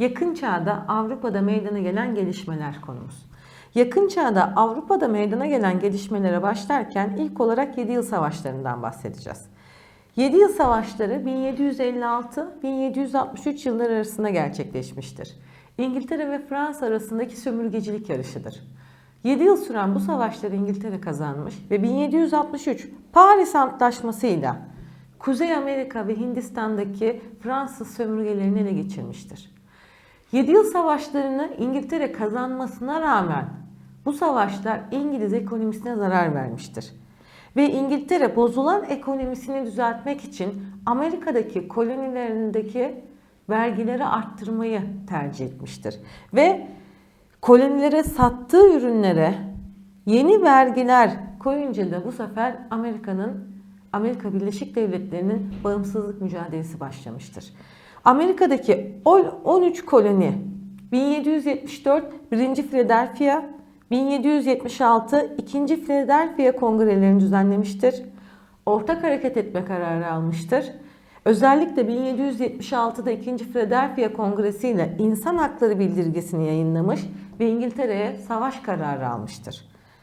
Yakın çağda Avrupa'da meydana gelen gelişmeler konumuz. Yakın çağda Avrupa'da meydana gelen gelişmelere başlarken ilk olarak 7 yıl savaşlarından bahsedeceğiz. 7 yıl savaşları 1756-1763 yılları arasında gerçekleşmiştir. İngiltere ve Fransa arasındaki sömürgecilik yarışıdır. 7 yıl süren bu savaşları İngiltere kazanmış ve 1763 Paris Antlaşması'yla Kuzey Amerika ve Hindistan'daki Fransız sömürgelerini ele geçirmiştir. 7 yıl savaşlarını İngiltere kazanmasına rağmen bu savaşlar İngiliz ekonomisine zarar vermiştir. Ve İngiltere bozulan ekonomisini düzeltmek için Amerika'daki kolonilerindeki vergileri arttırmayı tercih etmiştir. Ve kolonilere sattığı ürünlere yeni vergiler koyunca da bu sefer Amerika'nın Amerika Birleşik Devletleri'nin bağımsızlık mücadelesi başlamıştır. Amerika'daki 13 koloni 1774 1. Philadelphia, 1776 2. Philadelphia kongrelerini düzenlemiştir. Ortak hareket etme kararı almıştır. Özellikle 1776'da 2. Philadelphia Kongresi ile insan hakları bildirgesini yayınlamış ve İngiltere'ye savaş kararı almıştır.